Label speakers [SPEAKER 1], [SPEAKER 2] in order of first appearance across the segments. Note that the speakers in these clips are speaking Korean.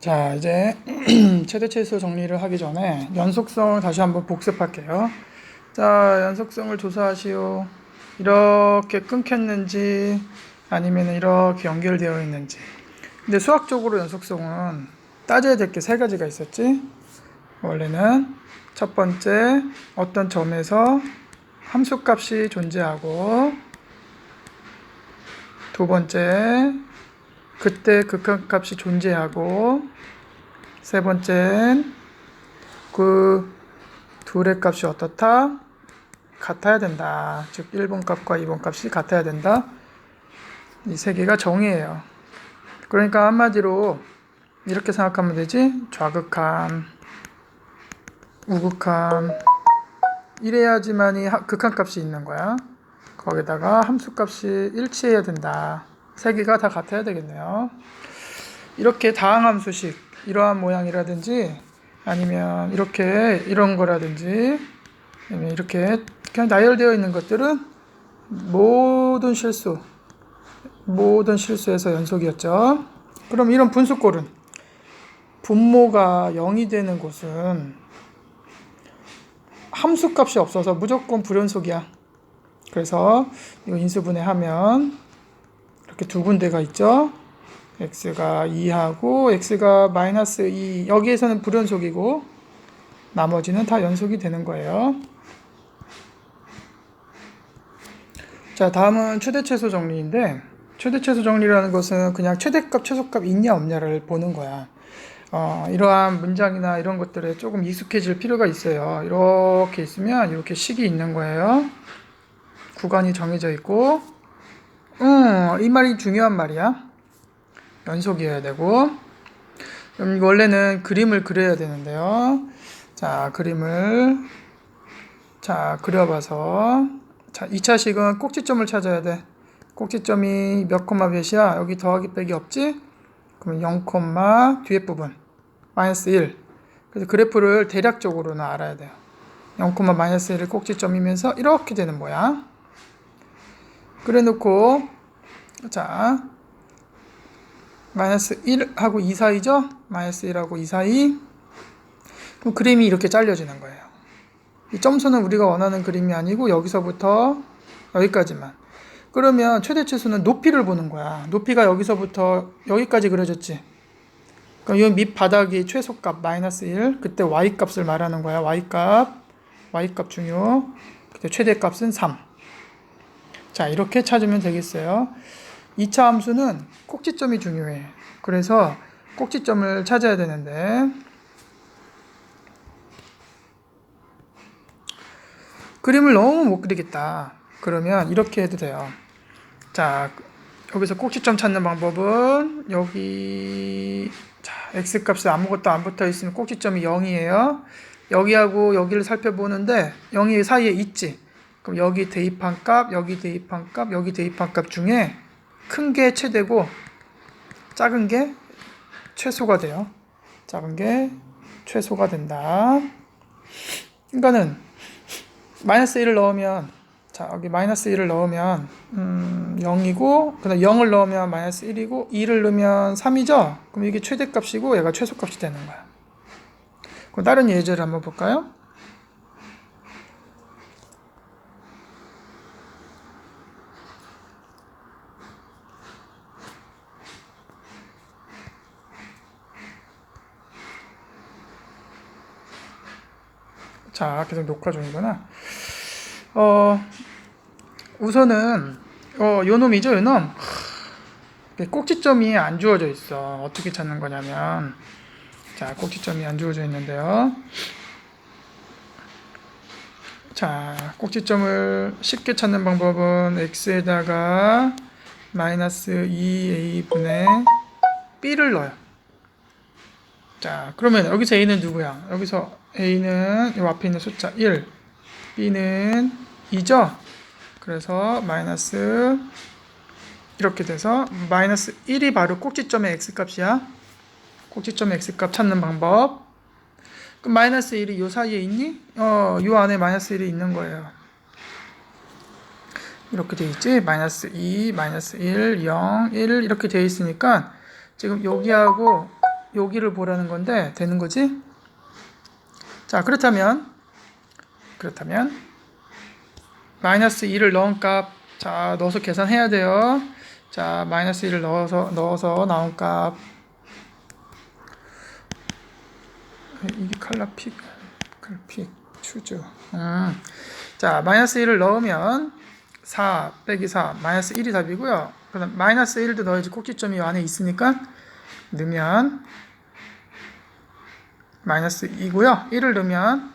[SPEAKER 1] 자, 이제 최대 최소 정리를 하기 전에 연속성을 다시 한번 복습할게요. 자, 연속성을 조사하시오. 이렇게 끊겼는지 아니면 이렇게 연결되어 있는지. 근데 수학적으로 연속성은 따져야 될 게 세 가지가 있었지. 원래는 첫 번째 어떤 점에서 함수값이 존재하고 두 번째 그때 극한값이 존재하고 세 번째는 그 둘의 값이 어떻다? 같아야 된다. 즉 1번 값과 2번 값이 같아야 된다. 이 세 개가 정의예요. 그러니까 한마디로 이렇게 생각하면 되지. 좌극한, 우극한 이래야지만이 하- 극한값이 있는 거야. 거기다가 함수값이 일치해야 된다. 세 개가 다 같아야 되겠네요. 이렇게 다항함수식 이러한 모양이라든지 아니면 이렇게 이런 거라든지 아니면 이렇게 그냥 나열되어 있는 것들은 모든 실수 모든 실수에서 연속이었죠. 그럼 이런 분수꼴은 분모가 0이 되는 곳은 함수값이 없어서 무조건 불연속이야. 그래서 이거 인수분해하면 이렇게 두 군데가 있죠. x가 2하고 x가 마이너스 2 여기에서는 불연속이고 나머지는 다 연속이 되는 거예요. 자 다음은 최대 최소 정리인데 최대 최소 정리라는 것은 그냥 최대값 최소값 있냐 없냐를 보는 거야. 어, 이러한 문장이나 이런 것들에 조금 익숙해질 필요가 있어요. 이렇게 있으면 이렇게 식이 있는 거예요. 구간이 정해져 있고 음, 이 말이 중요한 말이야. 연속이어야 되고. 그럼 원래는 그림을 그려야 되는데요. 자, 그림을 자, 그려봐서 자, 2차 식은 꼭지점을 찾아야 돼. 꼭지점이 몇 콤마 몇이야? 여기 더하기 빼기 없지? 그럼 0 콤마 뒤에 부분 마이너스 1. 그래서 그래프를 대략적으로는 알아야 돼요. 0 콤마 마이너스 1을 꼭지점이면서 이렇게 되는 모양. 그래 놓고 자 마이너스 1하고 2 사이죠? 마이너스 1하고 2 사이 그럼 그림이 이렇게 잘려지는 거예요. 이 점수는 우리가 원하는 그림이 아니고 여기서부터 여기까지만 그러면 최대 최소는 높이를 보는 거야. 높이가 여기서부터 여기까지 그려졌지. 그럼 이 밑바닥이 최소값 마이너스 1 그때 y값을 말하는 거야. y값 y값 중요 그때 최대값은 3 자, 이렇게 찾으면 되겠어요. 2차 함수는 꼭지점이 중요해. 그래서 꼭지점을 찾아야 되는데, 그림을 너무 못 그리겠다. 그러면 이렇게 해도 돼요. 자, 여기서 꼭지점 찾는 방법은 여기 자, x 값이 아무것도 안 붙어 있으면 꼭지점이 0이에요. 여기하고 여기를 살펴보는데 0이 사이에 있지. 그럼 여기 대입한 값, 여기 대입한 값, 여기 대입한 값 중에 큰 게 최대고 작은 게 최소가 돼요. 작은 게 최소가 된다. 그러니까는 마이너스 1을 넣으면 자 여기 마이너스 1을 넣으면 음, 0이고 그다음 0을 넣으면 마이너스 1이고 2를 넣으면 3이죠. 그럼 이게 최대값이고 얘가 최소값이 되는 거야. 그럼 다른 예제를 한번 볼까요? 자, 계속 녹화 중이구나. 어, 우선은, 어, 요 놈이죠, 요 놈. 하, 꼭지점이 안 주어져 있어. 어떻게 찾는 거냐면, 자, 꼭지점이 안 주어져 있는데요. 자, 꼭지점을 쉽게 찾는 방법은 x에다가 마이너스 2a분의 b를 넣어요. 자, 그러면 여기서 a는 누구야? 여기서 a는 이 앞에 있는 숫자 1, b는 2죠? 그래서 마이너스 이렇게 돼서 마이너스 1이 바로 꼭지점의 x값이야. 꼭지점의 x값 찾는 방법. 그럼 마이너스 1이 요 사이에 있니? 어, 요 안에 마이너스 1이 있는 거예요. 이렇게 돼 있지? 마이너스 2, 마이너스 1, 0, 1 이렇게 돼 있으니까 지금 여기하고 여기를 보라는 건데 되는 거지? 자 그렇다면 그렇다면 마이너스 2를 넣은 값 자 넣어서 계산해야 돼요. 자 마이너스 1을 넣어서 넣어서 나온 값 이게 칼라픽 칼픽 추주 음. 자 마이너스 1을 넣으면 4 빼기 4 마이너스 1이 답이고요. 그다음 마이너스 1도 넣어야지 꼭지점이 이 안에 있으니까 넣으면 마이너스 2고요. 1을 넣으면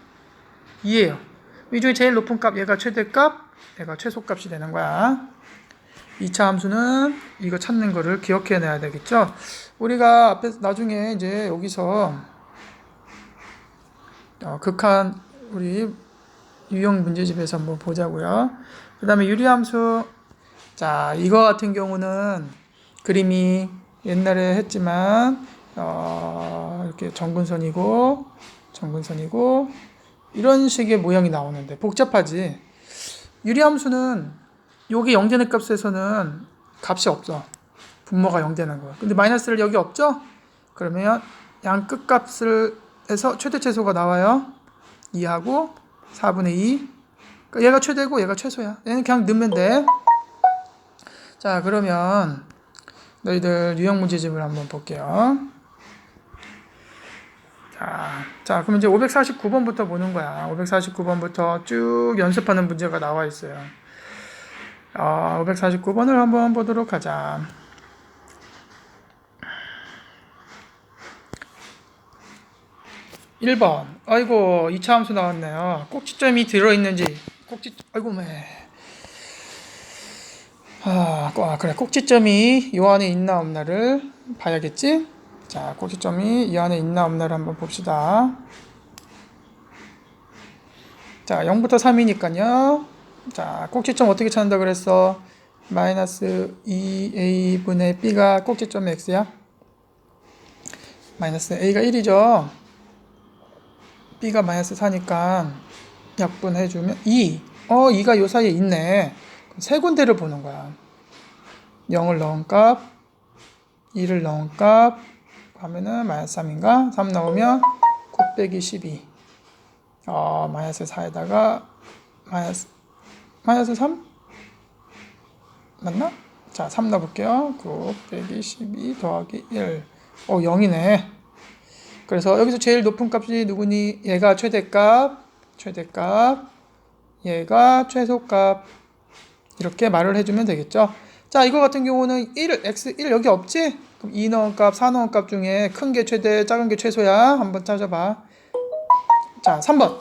[SPEAKER 1] 2예요. 이 중에 제일 높은 값 얘가 최대값, 얘가 최소값이 되는 거야. 2차 함수는 이거 찾는 거를 기억해 놔야 되겠죠. 우리가 앞에 나중에 이제 여기서 어, 극한 우리 유형 문제집에서 한번 보자고요. 그 다음에 유리 함수 자 이거 같은 경우는 그림이 옛날에 했지만 어, 이렇게 정근선이고 정근선이고 이런 식의 모양이 나오는데 복잡하지. 유리함수는 여기 0되는 값에서는 값이 없어. 분모가 0되는 거야 근데 마이너스를 여기 없죠? 그러면 양 끝값을 해서 최대 최소가 나와요. 2하고 4분의 2 그러니까 얘가 최대고 얘가 최소야. 얘는 그냥 넣으면 돼 자 그러면 너희들 유형 문제집을 한번 볼게요 자, 자, 그럼 이제 549번부터 보는 거야. 549번부터 쭉 연습하는 문제가 나와 있어요. 어, 549번을 한번 보도록 하자. 1번. 아이고, 2차 함수 나왔네요. 꼭지점이 들어있는지. 꼭지, 아이고, 매. 아, 아, 그래. 꼭지점이 요 안에 있나 없나를 봐야겠지? 자, 꼭지점이 이 안에 있나 없나를 한번 봅시다. 자, 0부터 3이니까요. 자, 꼭지점 어떻게 찾는다 그랬어? 마이너스 2a분의 b가 꼭지점 x야? 마이너스 a가 1이죠. b가 마이너스 4니까 약분해주면 2. 어, 2가 요 사이에 있네. 세 군데를 보는 거야. 0을 넣은 값, 2를 넣은 값, 하면은 마이너스 3인가? 3 나오면 9 빼기 12. 어, 마이너스 4에다가 마이너스, 마이너스 3? 맞나? 자, 3 넣어볼게요. 9 빼기 12 더하기 1. 어, 0이네. 그래서 여기서 제일 높은 값이 누구니? 얘가 최대값, 최대값, 얘가 최소값. 이렇게 말을 해주면 되겠죠. 자, 이거 같은 경우는 1, x 1 여기 없지? 그럼 2 넣은 값, 4 넣은 값 중에 큰 게 최대, 작은 게 최소야. 한번 찾아봐. 자, 3번.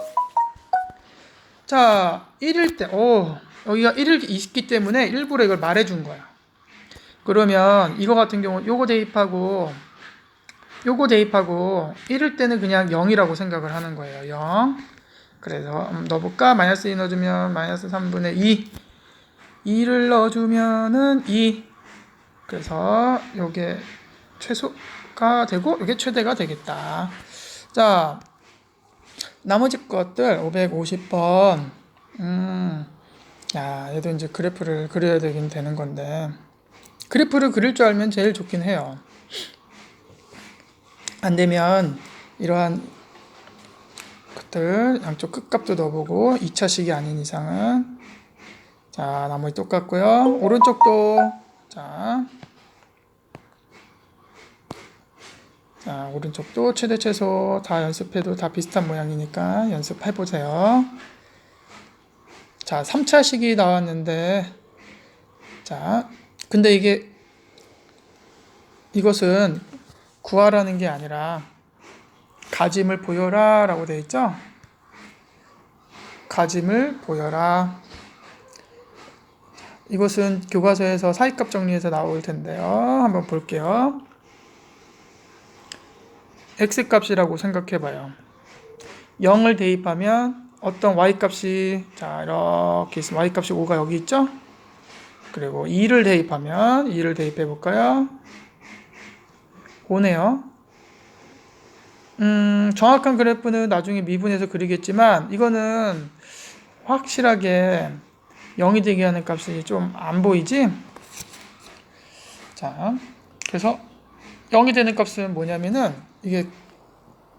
[SPEAKER 1] 자, 1일 때, 오, 여기가 1일 있기 때문에 일부러 이걸 말해준 거야. 그러면 이거 같은 경우, 요거 대입하고, 요거 대입하고, 1일 때는 그냥 0이라고 생각을 하는 거예요. 0. 그래서 음, 넣어볼까? 마이너스 2 넣어주면 마이너스 3분의 2. 2를 넣어주면은 2. 그래서 요게 최소가 되고 요게 최대가 되겠다. 자, 나머지 것들 550번. 음. 야, 얘도 이제 그래프를 그려야 되긴 되는 건데. 그래프를 그릴 줄 알면 제일 좋긴 해요. 안 되면 이러한 것들 양쪽 끝값도 넣어보고 2차식이 아닌 이상은 자, 나머지 똑같고요. 오른쪽도 자, 자 오른쪽도 최대 최소 다 연습해도 다 비슷한 모양이니까 연습해 보세요. 자, 3차식이 나왔는데 자, 근데 이게 이것은 구하라는 게 아니라 가짐을 보여라 라고 되어 있죠? 가짐을 보여라. 이것은 교과서에서 사이값 정리해서 나올 텐데요. 한번 볼게요. X값이라고 생각해 봐요. 0을 대입하면 어떤 y값이 자 이렇게 있으면 y값이 5가 여기 있죠? 그리고 2를 대입하면 2를 대입해 볼까요? 5네요. 음, 정확한 그래프는 나중에 미분해서 그리겠지만 이거는 확실하게 0이 되게 하는 값이 좀 안 보이지? 자, 그래서 0이 되는 값은 뭐냐면은 이게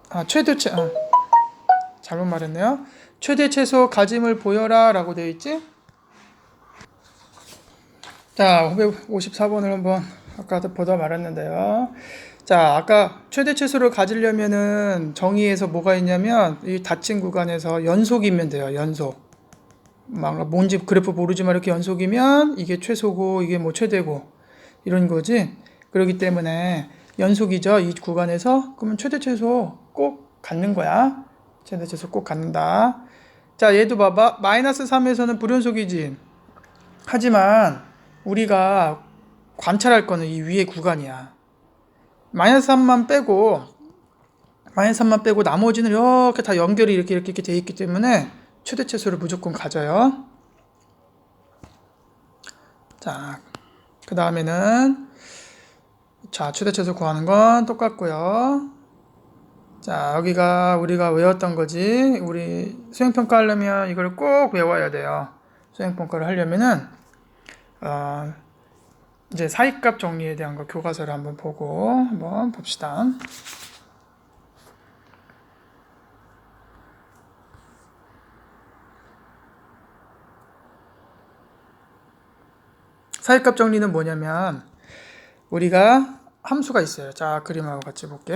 [SPEAKER 1] 아 최대치 아 잘못 말했네요. 최대 최소 가짐을 보여라라고 되어 있지? 자, 554번을 한번 아까 보다 말았는데요. 자, 아까 최대 최소를 가지려면은 정의에서 뭐가 있냐면 이 닫힌 구간에서 연속이면 돼요. 연속. 막 뭔지 그래프 모르지만 이렇게 연속이면 이게 최소고 이게 뭐 최대고 이런 거지. 그렇기 때문에 연속이죠. 이 구간에서 그러면 최대 최소 꼭 갖는 거야. 최대 최소 꼭 갖는다. 자, 얘도 봐봐. 마이너스 3에서는 불연속이지. 하지만 우리가 관찰할 거는 이 위에 구간이야. 마이너스 3만 빼고 마이너스 3만 빼고 나머지는 이렇게 다 연결이 이렇게 이렇게, 이렇게 돼 있기 때문에 최대 최소를 무조건 가져요. 자, 그 다음에는 자 최대 최소 구하는 건 똑같고요. 자 여기가 우리가 외웠던 거지. 우리 수행평가 하려면 이걸 꼭 외워야 돼요. 수행평가를 하려면은 어, 이제 사이값 정리에 대한 거 교과서를 한번 보고 한번 봅시다. 사이값 정리는 뭐냐면 우리가 함수가 있어요. 자, 그림하고 같이 볼게.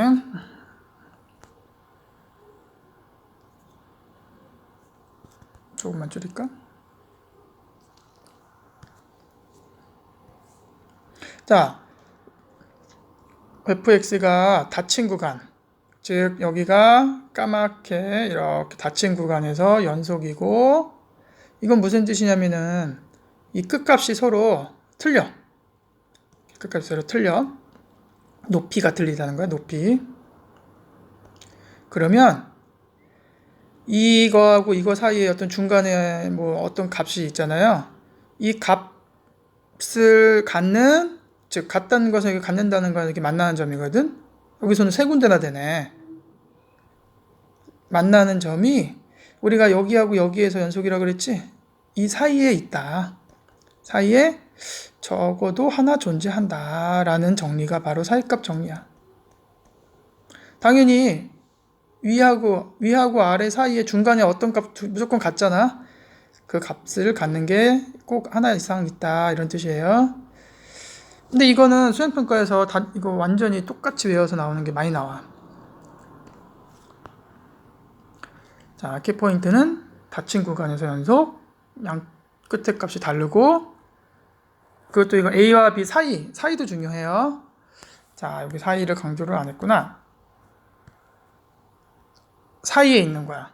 [SPEAKER 1] 조금만 줄일까? 자, fx가 닫힌 구간, 즉 여기가 까맣게 이렇게 닫힌 구간에서 연속이고 이건 무슨 뜻이냐면은 이 끝값이 서로 틀려. 끝값이 서로 틀려. 높이가 틀리다는 거야, 높이. 그러면 이거하고 이거 사이에 어떤 중간에 뭐 어떤 값이 있잖아요. 이 값을 갖는 즉 같다는 것을 갖는다는 건 이렇게 만나는 점이거든. 여기서는 세 군데나 되네. 만나는 점이 우리가 여기하고 여기에서 연속이라고 그랬지? 이 사이에 있다. 사이에 적어도 하나 존재한다라는 정리가 바로 사이값 정리야. 당연히 위하고 위하고 아래 사이에 중간에 어떤 값 무조건 같잖아. 그 값을 갖는 게 꼭 하나 이상 있다 이런 뜻이에요. 근데 이거는 수행평가에서 다 이거 완전히 똑같이 외워서 나오는 게 많이 나와. 자, 키포인트는 닫힌 구간에서 연속, 양 끝에 값이 다르고, 그것도 이거 A와 B 사이, 사이도 중요해요. 자, 여기 사이를 강조를 안 했구나. 사이에 있는 거야.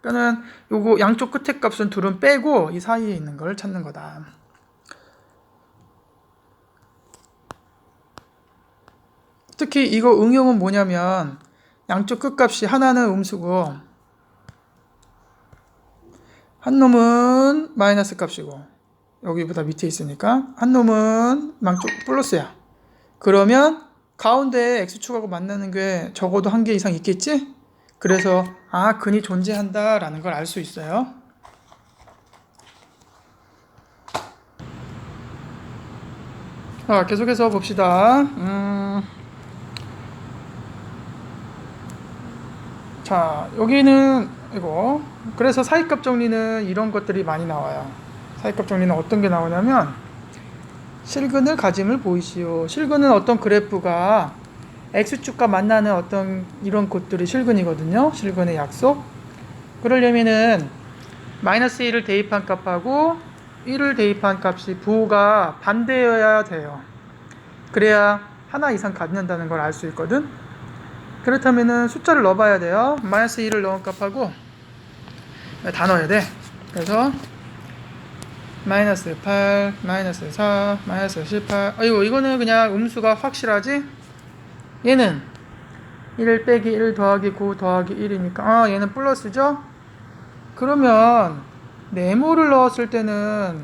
[SPEAKER 1] 그러니까는 요거 양쪽 끝에 값은 둘은 빼고 이 사이에 있는 걸 찾는 거다. 특히 이거 응용은 뭐냐면 양쪽 끝값이 하나는 음수고 한 놈은 마이너스 값이고 여기보다 밑에 있으니까 한 놈은 양쪽 플러스야. 그러면 가운데 x축하고 만나는 게 적어도 한 개 이상 있겠지? 그래서 아 근이 존재한다라는 걸 알 수 있어요. 자 계속해서 봅시다. 음... 자, 여기는 이거. 그래서 사이값 정리는 이런 것들이 많이 나와요. 사이값 정리는 어떤 게 나오냐면 실근을 가짐을 보이시오. 실근은 어떤 그래프가 x축과 만나는 어떤 이런 것들이 실근이거든요. 실근의 약속. 그러려면은 마이너스 1을 대입한 값하고 1을 대입한 값이 부호가 반대여야 돼요. 그래야 하나 이상 갖는다는 걸 알 수 있거든. 그렇다면은 숫자를 넣어봐야 돼요. 마이너스 2를 넣은 값하고 다 넣어야 돼. 그래서 마이너스 8, 마이너스 4, 마이너스 18. 아이고 이거는 그냥 음수가 확실하지? 얘는 1 빼기 1 더하기 9 더하기 1이니까 아 얘는 플러스죠? 그러면 네모를 넣었을 때는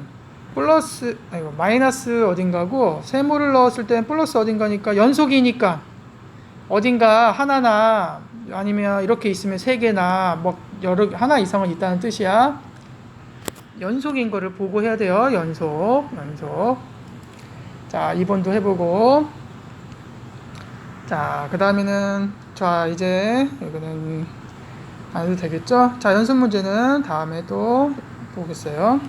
[SPEAKER 1] 플러스 아이고 마이너스 어딘가고 세모를 넣었을 때는 플러스 어딘가니까 연속이니까 어딘가 하나나 아니면 이렇게 있으면 세 개나 뭐 여러 하나 이상은 있다는 뜻이야. 연속인 거를 보고 해야 돼요. 연속, 연속. 자, 2번도 해보고. 자, 그 다음에는, 자, 이제, 이거는 안 해도 되겠죠? 자, 연습 문제는 다음에 또 보겠어요.